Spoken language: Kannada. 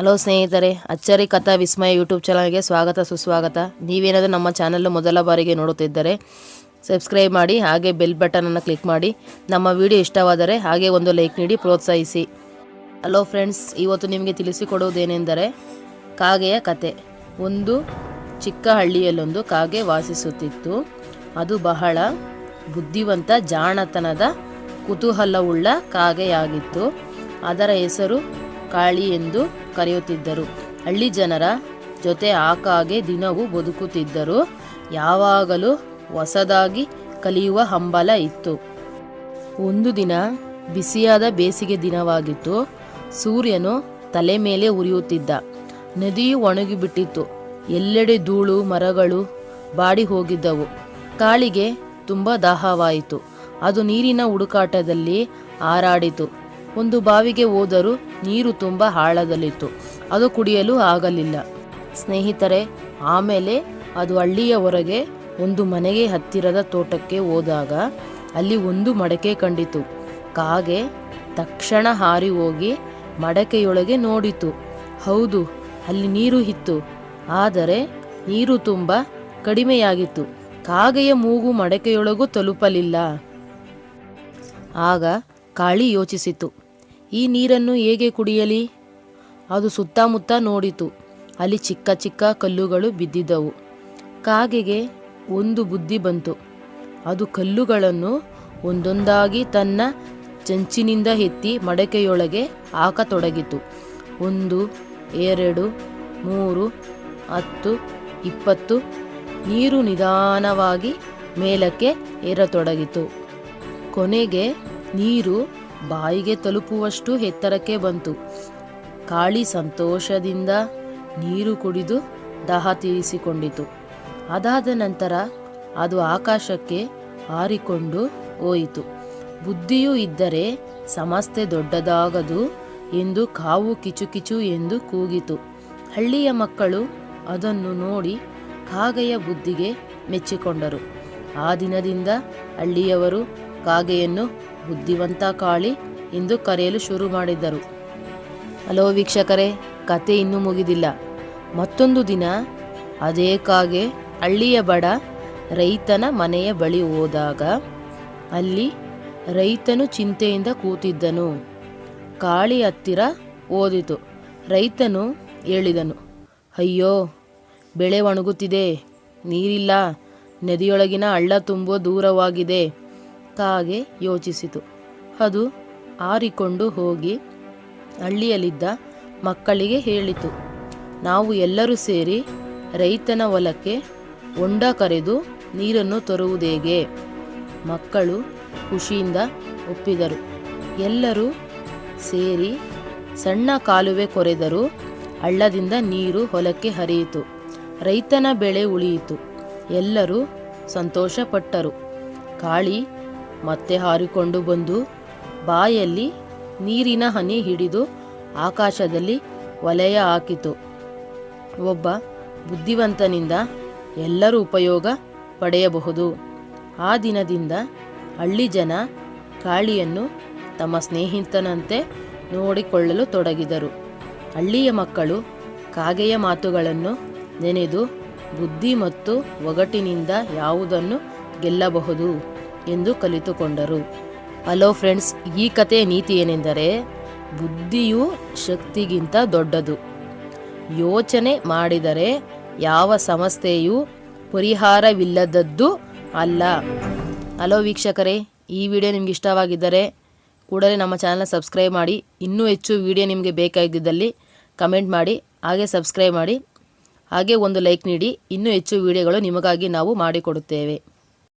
ಹಲೋ ಸ್ನೇಹಿತರೆ, ಅಚ್ಚರಿ ಕಥಾ ವಿಸ್ಮಯ ಯೂಟ್ಯೂಬ್ ಚಾನಲ್ಗೆ ಸ್ವಾಗತ, ಸುಸ್ವಾಗತ. ನೀವೇನಾದರೂ ನಮ್ಮ ಚಾನಲ್ ಮೊದಲ ಬಾರಿಗೆ ನೋಡುತ್ತಿದ್ದರೆ ಸಬ್ಸ್ಕ್ರೈಬ್ ಮಾಡಿ, ಹಾಗೆ ಬೆಲ್ ಬಟನನ್ನು ಕ್ಲಿಕ್ ಮಾಡಿ. ನಮ್ಮ ವಿಡಿಯೋ ಇಷ್ಟವಾದರೆ ಹಾಗೆ ಒಂದು ಲೈಕ್ ನೀಡಿ, ಪ್ರೋತ್ಸಾಹಿಸಿ. ಹಲೋ ಫ್ರೆಂಡ್ಸ್, ಇವತ್ತು ನಿಮಗೆ ತಿಳಿಸಿಕೊಡುವುದೇನೆಂದರೆ ಕಾಗೆಯ ಕತೆ. ಒಂದು ಚಿಕ್ಕ ಹಳ್ಳಿಯಲ್ಲೊಂದು ಕಾಗೆ ವಾಸಿಸುತ್ತಿತ್ತು. ಅದು ಬಹಳ ಬುದ್ಧಿವಂತ, ಜಾಣತನದ, ಕುತೂಹಲವುಳ್ಳ ಕಾಗೆಯಾಗಿತ್ತು. ಅದರ ಹೆಸರು ಕಾಳಿ ಎಂದು ಕರೆಯುತ್ತಿದ್ದರು. ಹಳ್ಳಿ ಜನರ ಜೊತೆ ಆಕಾಗೆ ದಿನವೂ ಬದುಕುತ್ತಿದ್ದರು. ಯಾವಾಗಲೂ ಹೊಸದಾಗಿ ಕಲಿಯುವ ಹಂಬಲ ಇತ್ತು. ಒಂದು ದಿನ ಬಿಸಿಯಾದ ಬೇಸಿಗೆ ದಿನವಾಗಿತ್ತು. ಸೂರ್ಯನು ತಲೆ ಮೇಲೆ ಉರಿಯುತ್ತಿದ್ದ. ನದಿಯು ಒಣಗಿಬಿಟ್ಟಿತ್ತು. ಎಲ್ಲೆಡೆ ಧೂಳು, ಮರಗಳು ಬಾಡಿ ಹೋಗಿದ್ದವು. ಕಾಳಿಗೆ ತುಂಬ ದಾಹವಾಯಿತು. ಅದು ನೀರಿನ ಹುಡುಕಾಟದಲ್ಲಿ ಹಾರಾಡಿತು. ಒಂದು ಬಾವಿಗೆ ಹೋದರೂ ನೀರು ತುಂಬ ಆಳದಲ್ಲಿತ್ತು ಅದು ಕುಡಿಯಲು ಆಗಲಿಲ್ಲ. ಸ್ನೇಹಿತರೆ, ಆಮೇಲೆ ಅದು ಹಳ್ಳಿಯ ಹೊರಗೆ ಒಂದು ಮನೆಗೆ ಹತ್ತಿರದ ತೋಟಕ್ಕೆ ಹೋದಾಗ ಅಲ್ಲಿ ಒಂದು ಮಡಕೆ ಕಂಡಿತು. ಕಾಗೆ ತಕ್ಷಣ ಹಾರಿ ಹೋಗಿ ಮಡಕೆಯೊಳಗೆ ನೋಡಿತು. ಹೌದು, ಅಲ್ಲಿ ನೀರು ಇತ್ತು. ಆದರೆ ನೀರು ತುಂಬ ಕಡಿಮೆಯಾಗಿತ್ತು. ಕಾಗೆಯ ಮೂಗು ಮಡಕೆಯೊಳಗೂ ತಲುಪಲಿಲ್ಲ. ಆಗ ಕಾಳಿ ಯೋಚಿಸಿತು. ಈ ನೀರನ್ನು ಹೇಗೆ ಕುಡಿಯಲಿ? ಅದು ಸುತ್ತಮುತ್ತ ನೋಡಿತು. ಅಲ್ಲಿ ಚಿಕ್ಕ ಚಿಕ್ಕ ಕಲ್ಲುಗಳು ಬಿದ್ದಿದ್ದವು. ಕಾಗೆಗೆ ಒಂದು ಬುದ್ಧಿ ಬಂತು. ಅದು ಕಲ್ಲುಗಳನ್ನು ಒಂದೊಂದಾಗಿ ತನ್ನ ಚಂಚಿನಿಂದ ಎತ್ತಿ ಮಡಕೆಯೊಳಗೆ ಹಾಕತೊಡಗಿತು ಒಂದು, ಎರಡು, ಮೂರು, ಹತ್ತು, ಇಪ್ಪತ್ತು ನೀರು ನಿಧಾನವಾಗಿ ಮೇಲಕ್ಕೆ ಏರತೊಡಗಿತು. ಕೊನೆಗೆ ನೀರು ಬಾಯಿಗೆ ತಲುಪುವಷ್ಟು ಎತ್ತರಕ್ಕೆ ಬಂತು. ಕಾಳಿ ಸಂತೋಷದಿಂದ ನೀರು ಕುಡಿದು ದಾಹ ತೀರಿಸಿಕೊಂಡಿತು. ಅದಾದ ನಂತರ ಅದು ಆಕಾಶಕ್ಕೆ ಹಾರಿಕೊಂಡು ಹೋಯಿತು. ಬುದ್ಧಿಯೂ ಇದ್ದರೆ ಸಮಸ್ತೆ ದೊಡ್ಡದಾಗದು ಎಂದು ಕಾವು ಕಿಚುಕಿಚು ಎಂದು ಕೂಗಿತು. ಹಳ್ಳಿಯ ಮಕ್ಕಳು ಅದನ್ನು ನೋಡಿ ಕಾಗೆಯ ಬುದ್ಧಿಗೆ ಮೆಚ್ಚಿಕೊಂಡರು. ಆ ದಿನದಿಂದ ಹಳ್ಳಿಯವರು ಕಾಗೆಯನ್ನು ಬುದ್ಧಿವಂತ ಕಾಳಿ ಎಂದು ಕರೆಯಲು ಶುರು ಮಾಡಿದ್ದರು. ಹಲೋ ವೀಕ್ಷಕರೇ, ಕತೆ ಇನ್ನೂ ಮುಗಿದಿಲ್ಲ. ಮತ್ತೊಂದು ದಿನ ಅದೇ ಕಾಗೆ ಹಳ್ಳಿಯ ಬಡ ರೈತನ ಮನೆಯ ಬಳಿ ಹೋದಾಗ ಅಲ್ಲಿ ರೈತನು ಚಿಂತೆಯಿಂದ ಕೂತಿದ್ದನು. ಕಾಳಿ ಹತ್ತಿರ ಓದಿತು. ರೈತನು ಹೇಳಿದನು, ಅಯ್ಯೋ, ಬೆಳೆ ಒಣಗುತ್ತಿದೆ. ನೀರಿಲ್ಲ. ನದಿಯೊಳಗಿನ ಹಳ್ಳ ತುಂಬೋ ದೂರವಾಗಿದೆ. ಕಾಗೆ ಯೋಚಿಸಿತು. ಅದು ಆರಿಕೊಂಡು ಹೋಗಿ ಹಳ್ಳಿಯಲ್ಲಿದ್ದ ಮಕ್ಕಳಿಗೆ ಹೇಳಿತು. ನಾವು ಎಲ್ಲರೂ ಸೇರಿ ರೈತನ ಹೊಲಕ್ಕೆ ಹೊಂಡ ಕರೆದು ನೀರನ್ನು ತರುವುದೇಗೆ? ಮಕ್ಕಳು ಖುಷಿಯಿಂದ ಒಪ್ಪಿದರು. ಎಲ್ಲರೂ ಸೇರಿ ಸಣ್ಣ ಕಾಲುವೆ ಕೊರೆದರು ಹಳ್ಳದಿಂದ ನೀರು ಹೊಲಕ್ಕೆ ಹರಿಯಿತು. ರೈತನ ಬೆಳೆ ಉಳಿಯಿತು. ಎಲ್ಲರೂ ಸಂತೋಷಪಟ್ಟರು. ಕಾಳಿ ಮತ್ತೆ ಹಾರಿಕೊಂಡು ಬಂದು ಬಾಯಲ್ಲಿ ನೀರಿನ ಹನಿ ಹಿಡಿದು ಆಕಾಶದಲ್ಲಿ ವಲಯ ಹಾಕಿತು. ಒಬ್ಬ ಬುದ್ಧಿವಂತನಿಂದ ಎಲ್ಲರೂ ಉಪಯೋಗ ಪಡೆಯಬಹುದು. ಆ ದಿನದಿಂದ ಹಳ್ಳಿ ಜನ ಕಾಳಿಯನ್ನು ತಮ್ಮ ಸ್ನೇಹಿತನಂತೆ ನೋಡಿಕೊಳ್ಳಲು ತೊಡಗಿದರು. ಹಳ್ಳಿಯ ಮಕ್ಕಳು ಕಾಗೆಯ ಮಾತುಗಳನ್ನು ನೆನೆದು ಬುದ್ಧಿ ಮತ್ತು ಒಗಟಿನಿಂದ ಯಾವುದನ್ನು ಗೆಲ್ಲಬಹುದು? ಎಂದು ಕಲಿತುಕೊಂಡರು. ಹಲೋ ಫ್ರೆಂಡ್ಸ್, ಈ ಕಥೆಯ ನೀತಿ ಏನೆಂದರೆ, ಬುದ್ಧಿಯು ಶಕ್ತಿಗಿಂತ ದೊಡ್ಡದು. ಯೋಚನೆ ಮಾಡಿದರೆ ಯಾವ ಸಮಸ್ಯೆಯೂ ಪರಿಹಾರವಿಲ್ಲದದ್ದು ಅಲ್ಲ. ಹಲೋ ವೀಕ್ಷಕರೇ, ಈ ವಿಡಿಯೋ ನಿಮ್ಗೆ ಇಷ್ಟವಾಗಿದ್ದರೆ ಕೂಡಲೇ ನಮ್ಮ ಚಾನಲ್ನ ಸಬ್ಸ್ಕ್ರೈಬ್ ಮಾಡಿ. ಇನ್ನೂ ಹೆಚ್ಚು ವಿಡಿಯೋ ನಿಮಗೆ ಬೇಕಾಗಿದ್ದಲ್ಲಿ ಕಮೆಂಟ್ ಮಾಡಿ, ಹಾಗೆ ಸಬ್ಸ್ಕ್ರೈಬ್ ಮಾಡಿ, ಹಾಗೆ ಒಂದು ಲೈಕ್ ನೀಡಿ. ಇನ್ನೂ ಹೆಚ್ಚು ವಿಡಿಯೋಗಳು ನಿಮಗಾಗಿ ನಾವು ಮಾಡಿಕೊಡುತ್ತೇವೆ.